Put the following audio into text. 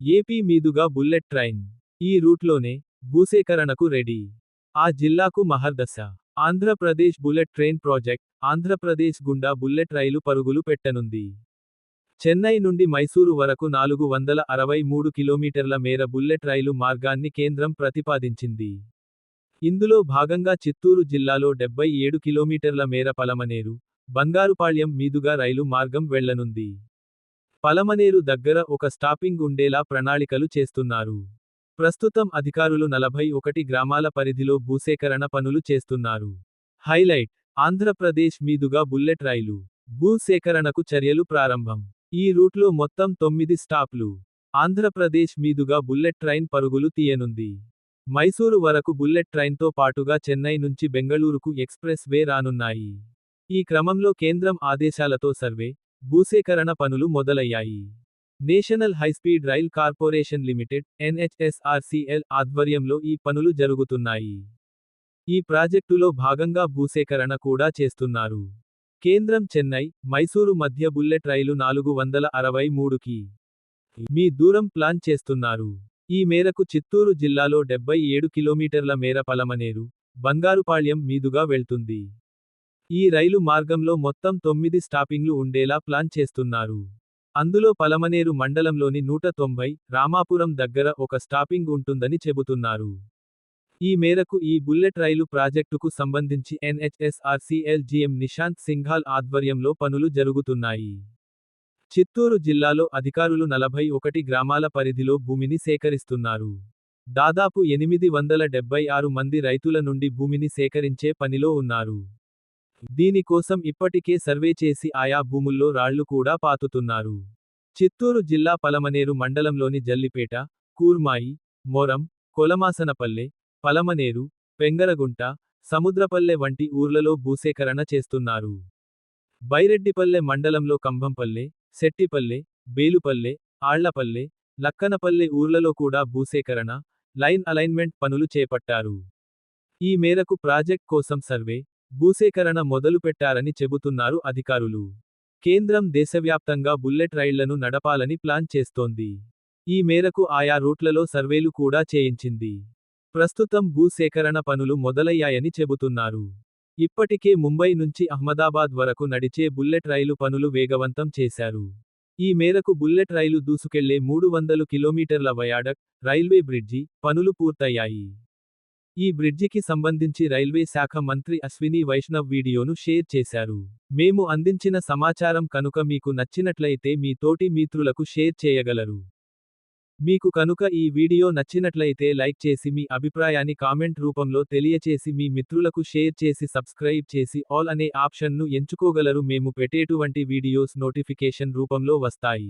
AP మీదుగా bullet train ఈ రూట్లోనే భూసేకరణకు ready. ఆ జిల్లాకు మహర్దశ Andhra Pradesh bullet train project Andhra Pradesh గుండా బుల్లెట్ రైలు పరుగులు పెట్టనుంది. చెన్నై నుండి మైసూరు వరకు నాలుగు వందల అరవై మూడు కిలోమీటర్ల మేర బుల్లెట్ రైలు మార్గాన్ని కేంద్రం ప్రతిపాదించింది. ఇందులో భాగంగా చిత్తూరు జిల్లాలో డెబ్బై ఏడు కిలోమీటర్ల మేర పలమనేరు బంగారుపాళ్యం మీదుగా రైలు మార్గం వెళ్ళనుంది. పలమనేరు దగ్గర ఒక స్టాపింగ్ ఉండేలా ప్రణాళికలు చేస్తున్నారు. ప్రస్తుతం అధికారులు నలభై ఒకటి గ్రామాల పరిధిలో భూసేకరణ పనులు చేస్తున్నారు. హైలైట్! ఆంధ్రప్రదేశ్ మీదుగా బుల్లెట్ రైలు. భూసేకరణకు చర్యలు ప్రారంభం. ఈ రూట్లో మొత్తం తొమ్మిది స్టాప్లు. ఆంధ్రప్రదేశ్ మీదుగా బుల్లెట్ ట్రైన్ పరుగులు తీయనుంది. మైసూరు వరకు బుల్లెట్ ట్రైన్తో పాటుగా చెన్నై నుంచి బెంగళూరుకు ఎక్స్ప్రెస్ వే రానున్నాయి. ఈ క్రమంలో కేంద్రం ఆదేశాలతో సర్వే భూసేకరణ పనులు మొదలయ్యాయి. National high speed rail corporation limited NHSRCL ఆధ్వర్యంలో ఈ పనులు జరుగుతున్నాయి. ఈ ప్రాజెక్టులో భాగంగా భూసేకరణ కూడా చేస్తున్నారు. కేంద్రం చెన్నై మైసూరు మధ్య బుల్లెట్ రైలు నాలుగు వందల అరవై మూడుకి మీ దూరం ప్లాన్ చేస్తున్నారు. ఈ మేరకు చిత్తూరు జిల్లాలో డెబ్బై ఏడు కిలోమీటర్ల మేర పలమనేరు బంగారుపాళ్యం మీదుగా వెళ్తుంది. ఈ రైలు మార్గంలో మొత్తం తొమ్మిది స్టాపింగ్లు ఉండేలా ప్లాన్ చేస్తున్నారు. అందులో పలమనేరు మండలంలోని నూట తొంభై రామాపురం దగ్గర ఒక స్టాపింగ్ ఉంటుందని చెబుతున్నారు. ఈ మేరకు ఈ బుల్లెట్ రైలు ప్రాజెక్టుకు సంబంధించి ఎన్హెచ్ఎస్ఆర్సీఎల్ జీఎం నిశాంత్ సింఘాల్ ఆధ్వర్యంలో పనులు జరుగుతున్నాయి. చిత్తూరు జిల్లాలో అధికారులు నలభై ఒకటి గ్రామాల పరిధిలో భూమిని సేకరిస్తున్నారు. దాదాపు ఎనిమిది వందల డెబ్బై ఆరు మంది రైతుల నుండి భూమిని సేకరించే పనిలో ఉన్నారు. దీనికోసం ఇప్పటికే సర్వే చేసి ఆయా భూముల్లో రాళ్ళు కూడా పాతుతున్నారు. చిత్తూరు జిల్లా పలమనేరు మండలంలోని జల్లిపేట కూర్మాయి మొరం కొలమాసనపల్లె పలమనేరు పెంగరగుంట సముద్రపల్లె వంటి ఊర్లలో భూసేకరణ చేస్తున్నారు. బైరెడ్డిపల్లె మండలంలో కంభంపల్లె శెట్టిపల్లె బేలుపల్లె ఆళ్ళపల్లె లక్కనపల్లె ఊర్లలో కూడా భూసేకరణ లైన్ అలైన్మెంట్ పనులు చేపట్టారు. ఈ మేరకు ప్రాజెక్ట్ కోసం సర్వే భూసేకరణ మొదలుపెట్టారని చెబుతున్నారు అధికారులు. కేంద్రం దేశవ్యాప్తంగా బుల్లెట్ రైళ్ళను నడపాలని ప్లాన్ చేస్తోంది. ఈ మేరకు ఆయా రూట్లలో సర్వేలు కూడా చేయించింది. ప్రస్తుతం భూసేకరణ పనులు మొదలయ్యాయని చెబుతున్నారు. ఇప్పటికే ముంబై నుంచి అహ్మదాబాద్ వరకు నడిచే బుల్లెట్ రైలు పనులు వేగవంతం చేశారు. ఈ మేరకు బుల్లెట్ రైలు దూసుకెళ్ళే మూడు వందలు కిలోమీటర్ల వయాడక్ రైల్వే బ్రిడ్జి పనులు పూర్తయ్యాయి. ఈ బ్రిడ్జికి సంబంధించి రైల్వే శాఖ మంత్రి అశ్విని వైష్ణవ్ వీడియోను షేర్ చేశారు. మేము అందించిన సమాచారం కనుక మీకు నచ్చినట్లయితే మీ తోటి మిత్రులకు షేర్ చేయగలరు. మీకు కనుక ఈ వీడియో నచ్చినట్లయితే లైక్ చేసి మీ అభిప్రాయాన్ని కామెంట్ రూపంలో తెలియచేసి మీ మిత్రులకు షేర్ చేసి సబ్స్క్రైబ్ చేసి ఆల్ అనే ఆప్షన్ను ఎంచుకోగలరు. మేము పెట్టేటువంటి వీడియోస్ నోటిఫికేషన్ రూపంలో వస్తాయి.